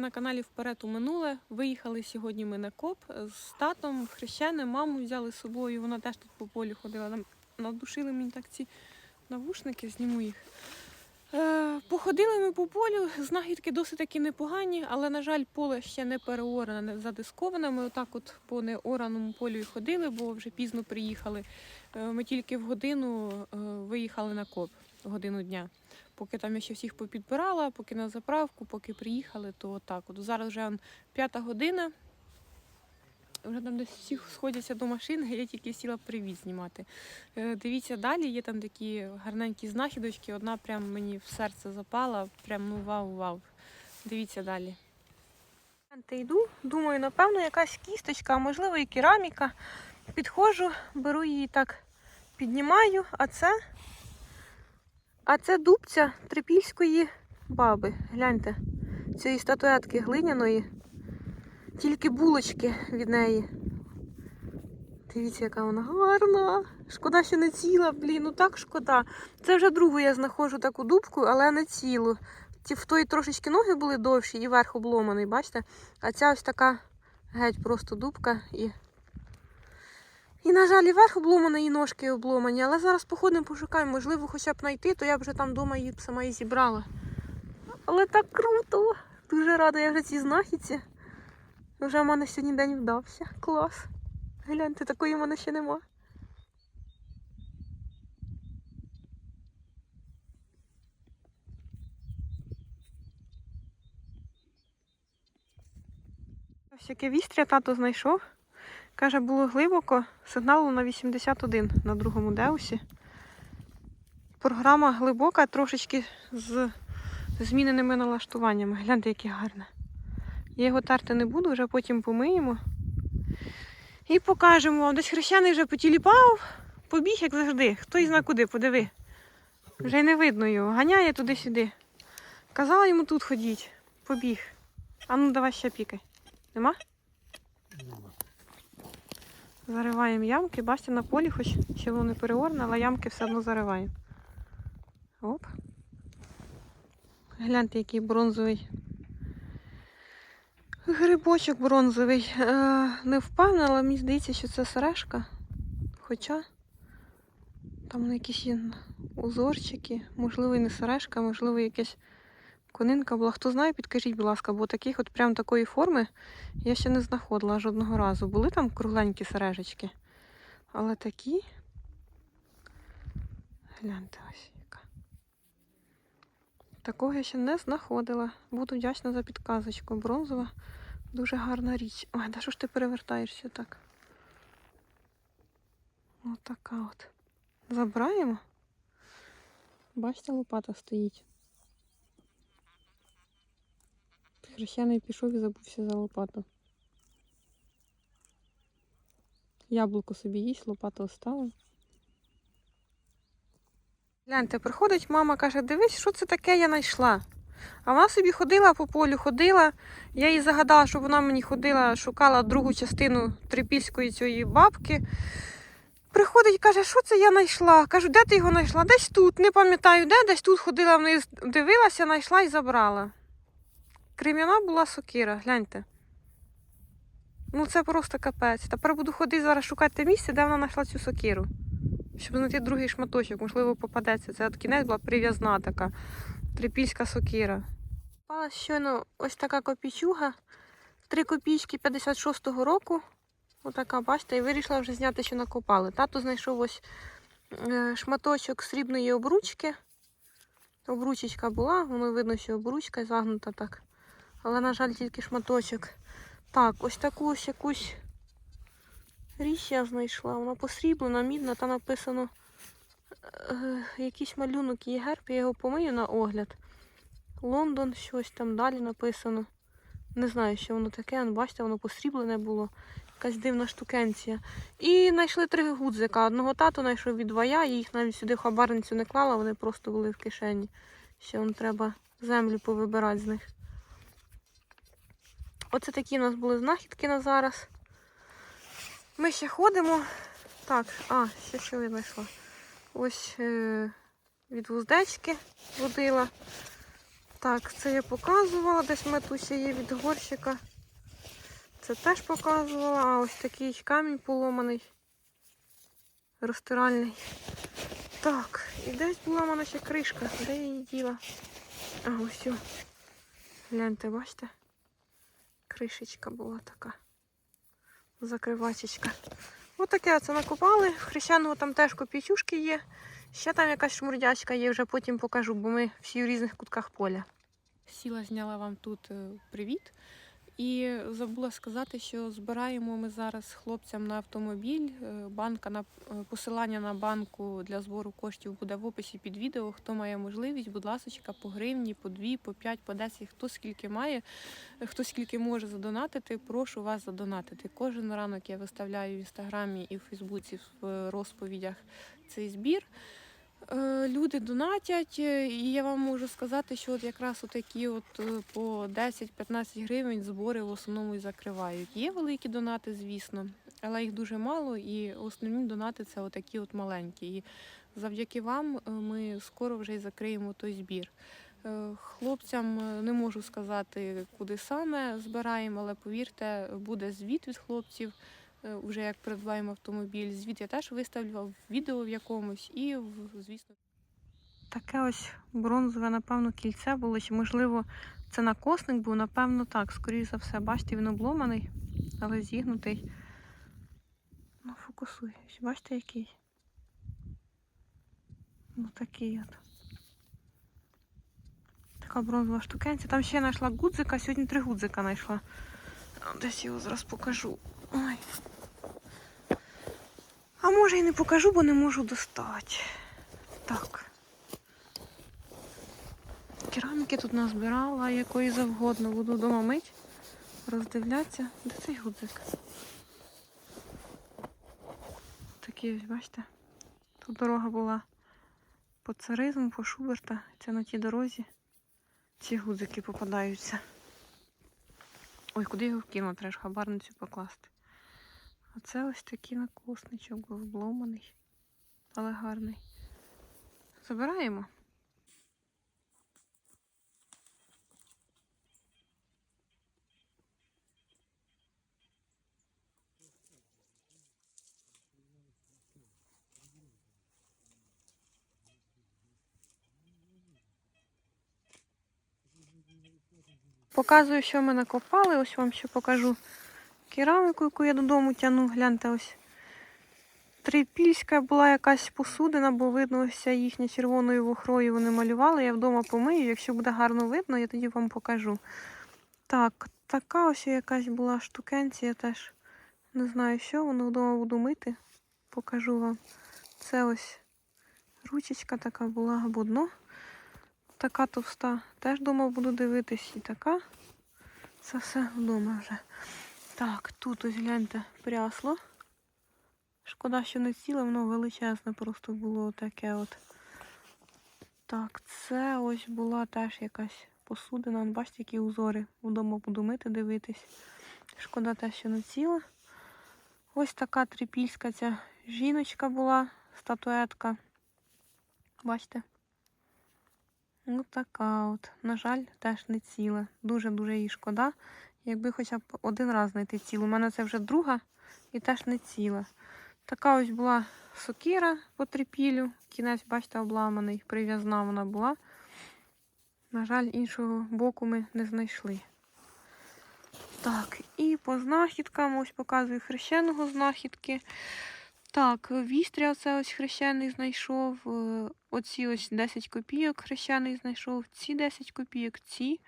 на каналі Вперед у минуле. Виїхали сьогодні ми на коп з татом, хрещеним, маму взяли з собою. Вона теж тут по полі ходила. Нам надушили мені так ці навушники, зніму їх. Е, походили ми по полю, знахідки досить таки непогані, але, на жаль, поле ще не переоране, не задисковане. Ми отак от по неораному полю і ходили, бо вже пізно приїхали. Е, ми тільки в годину е, виїхали на коп, годину дня. Поки там я ще всіх попідбирала, поки на заправку, поки приїхали, то отак. От зараз вже п'ята година. Вже там десь всі сходяться до машини, я тільки сіла привіт знімати. Е, Дивіться далі, є там такі гарненькі знахідочки. Одна прям мені в серце запала, прям ну вау-вау. Дивіться далі. Йду, думаю, напевно, якась кісточка, а можливо і кераміка. Підходжу, беру її так, піднімаю, а це а це дубця трипільської баби. Гляньте, цієї статуетки глиняної. Тільки булочки від неї. Дивіться, яка вона гарна. Шкода, що не ціла, блін, ну так шкода. Це вже другу я знаходжу таку дубку, але не цілу. Ті в тої трошечки ноги були довші і верх обломаний, бачите? А ця ось така геть просто дубка і. І, на жаль, і верх обломаний, і ножки обломані. Але зараз походимо, пошукаємо, можливо, хоча б знайти, то я вже там вдома її б сама і зібрала. Але так круто! Дуже рада я вже цій знахідці. Вже в мене сьогодні день вдався. Клас. Гляньте, такої в мене ще нема. Ось яке вістря тато знайшов. Каже, було глибоко, сигналу на 81 на другому деусі. Програма глибока, трошечки з зміненими налаштуваннями. Гляньте, яке гарне. Я його терти не буду, вже потім помиємо. І покажемо вам. Десь хрещений вже потіліпав, побіг, як завжди. Хто зна куди, подиви. Вже й не видно його. Ганяє туди-сюди. Казала йому тут ходіть. Побіг. А ну давай ще пікай. Нема? Нема? Зариваємо ямки. Бачите, на полі, хоч ще воно не переорне, але ямки все одно зариваємо. Оп. Гляньте, який бронзовий. Грибочок бронзовий. Е, не впевнена, але мені здається, що це сережка. Хоча там якісь є узорчики. Можливо, і не сережка, можливо, якась конинка була. Хто знає, підкажіть, будь ласка, бо таких от прям такої форми я ще не знаходила жодного разу. Були там кругленькі сережечки. Але такі. Гляньте ось яка. Такого я ще не знаходила. Буду вдячна за підказочку. Бронзова. Дуже гарна річ. Ой, да що ж ти перевертаєшся так? Ось така от. Забираємо. Бачите, лопата стоїть. Хрещений пішов і забувся за лопату. Яблуко собі їсть, лопату оставив. Гляньте, приходить мама, каже, дивись, що це таке я знайшла. А вона собі ходила по полю, ходила. Я їй загадала, щоб вона мені ходила, шукала другу частину трипільської цієї бабки. Приходить і каже, що це я знайшла? Кажу, де ти його знайшла? Десь тут, не пам'ятаю, де, десь тут ходила вниз, дивилася, знайшла і забрала. Крем'яна була сокира, гляньте. Ну це просто капець. Тепер буду ходити зараз шукати місце, де вона знайшла цю сокиру. Щоб знайти другий шматочок, можливо, попадеться. Це от кінець була прив'язна така трипільська сокира. Попала щойно ось така копійчуга. 3 копійки 56-го року. Отака, бачите, і вирішила вже зняти, що накопали. Тато знайшов ось е, шматочок срібної обручки. Обручечка була, воно видно, що обручка загнута так. Але, на жаль, тільки шматочок. Так, ось таку ось якусь річ я знайшла. Вона посріблена, мідна, та написано е, якийсь малюнок є герб, я його помию на огляд. Лондон, щось там далі написано. Не знаю, що воно таке, ну, бачите, воно посріблене було. Якась дивна штукенція. І знайшли три гудзика. Одного тату знайшов від двоя, я їх навіть сюди в хабарницю не клала, вони просто були в кишені. Ще вам треба землю повибирати з них. Оце такі у нас були знахідки на зараз. Ми ще ходимо. Так, а, ще що я знайшла. Ось е, від вуздечки водила. Так, це я показувала, десь метуся є від горщика. Це теж показувала. А ось такий камінь поломаний. Розтиральний. Так, і десь була в мене ще кришка. Де я її діла? А, ось. Гляньте, бачите? Кришечка була така. Закривачечка. Отаке це накопали. В хрещеного там теж копійчушки є. Ще там якась шмурдячка є, вже потім покажу, бо ми всі в різних кутках поля. Сіла, зняла вам тут е, привіт. І забула сказати, що збираємо ми зараз хлопцям на автомобіль. Е, Банка на е, посилання на банку для збору коштів буде в описі під відео. Хто має можливість, будь ласка, по гривні, по дві, по п'ять, по десять, хто скільки має, е, хто скільки може задонатити, прошу вас задонатити. Кожен ранок я виставляю в інстаграмі і в Фейсбуці в розповідях цей збір. Е, Люди донатять, е, і я вам можу сказати, що от якраз такі от е, по 10-15 гривень збори в основному і закривають. Є великі донати, звісно, але їх дуже мало, і основні донати це отакі от маленькі. І завдяки вам ми скоро вже й закриємо той збір. Хлопцям не можу сказати, куди саме збираємо, але повірте, буде звіт від хлопців вже як придбаємо автомобіль. Звіт я теж виставлю в відео в якомусь і, звісно. Таке ось бронзове, напевно, кільце було. Чи можливо це накосник був, напевно, так. Скоріше за все, бачите, він обломаний, але зігнутий. Ну, фокусуй. Ось Бачите, який? Ну такий от. Така бронзова штукенця. Там ще я знайшла гудзика, сьогодні три гудзика знайшла. Десь його зараз покажу. Ой. А може і не покажу, бо не можу достати. Так. Кераміки тут назбирала, якої завгодно. Буду вдома мить, роздивлятися. Де цей гудзик? Такий бачите? Тут дорога була по царизму, по Шуберта. Це на тій дорозі. Ці гудзики попадаються. Ой, куди його вкину? Треба ж хабарницю покласти. А це ось такий накосничок був обломаний, але гарний. Забираємо. Показую, що ми накопали. Ось вам ще покажу кераміку, яку я додому тягну. Гляньте ось. Трипільська була якась посудина, бо видно ось їхня червоною вохрою вони малювали. Я вдома помию. Якщо буде гарно видно, я тоді вам покажу. Так, така ось якась була штукенція теж. Не знаю що, воно вдома буду мити. Покажу вам. Це ось ручечка така була або дно. Така товста. Теж вдома буду дивитись. І така. Це все вдома вже. Так, тут ось гляньте прясло. Шкода, що не ціле, воно величезне просто було таке от. Так, це ось була теж якась посудина. Бачите, які узори. Вдома буду мити, дивитись. Шкода те, що не ціла. Ось така трипільська ця жіночка була, статуетка. Бачите? Ну така от. На жаль, теж не ціла. Дуже-дуже їй шкода. Якби хоча б один раз знайти цілу. У мене це вже друга і теж не ціла. Така ось була сокира по трипілю. Кінець, бачите, обламаний, прив'язна вона була. На жаль, іншого боку ми не знайшли. Так, і по знахідкам ось показую хрещеного знахідки. Так, вістря це ось хрещений знайшов. е, Оці ось 10 копійок хрещений знайшов. Ці 10 копійок, ці.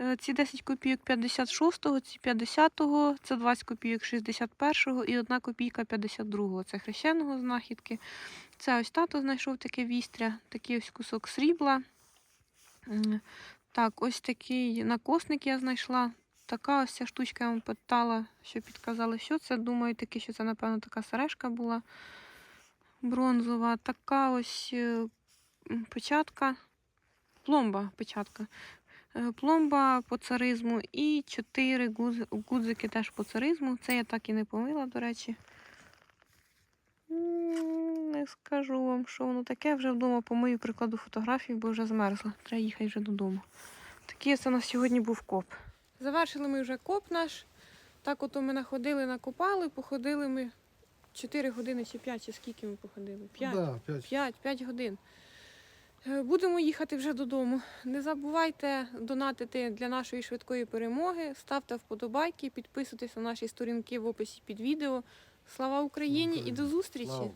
Е, Ці 10 копійок 56-го, ці 50-го, це 20 копійок 61-го і 1 копійка 52-го. Це хрещеного знахідки. Це ось тато знайшов таке вістря, такий ось кусок срібла. Так, ось такий накосник я знайшла. Така ось ця штучка я вам питала, що підказали, що це. Думаю, таки, що це, напевно, така сережка була бронзова. Така ось е, печатка, пломба печатка. Е, Пломба по царизму і чотири гуз- гудзики теж по царизму. Це я так і не помила, до речі. Не скажу вам, що воно таке. Вже вдома помию, прикладу фотографії, бо вже змерзла. Треба їхати вже додому. Такий це у нас сьогодні був коп. Завершили ми вже коп наш. Так ото ми находили, накопали, походили ми 4 години чи 5, чи скільки ми походили? 5. Да, п'ять. 5, 5 годин. Е, Будемо їхати вже додому. Не забувайте донатити для нашої швидкої перемоги. Ставте вподобайки, підписуйтесь на наші сторінки в описі під відео. Слава Україні і до зустрічі!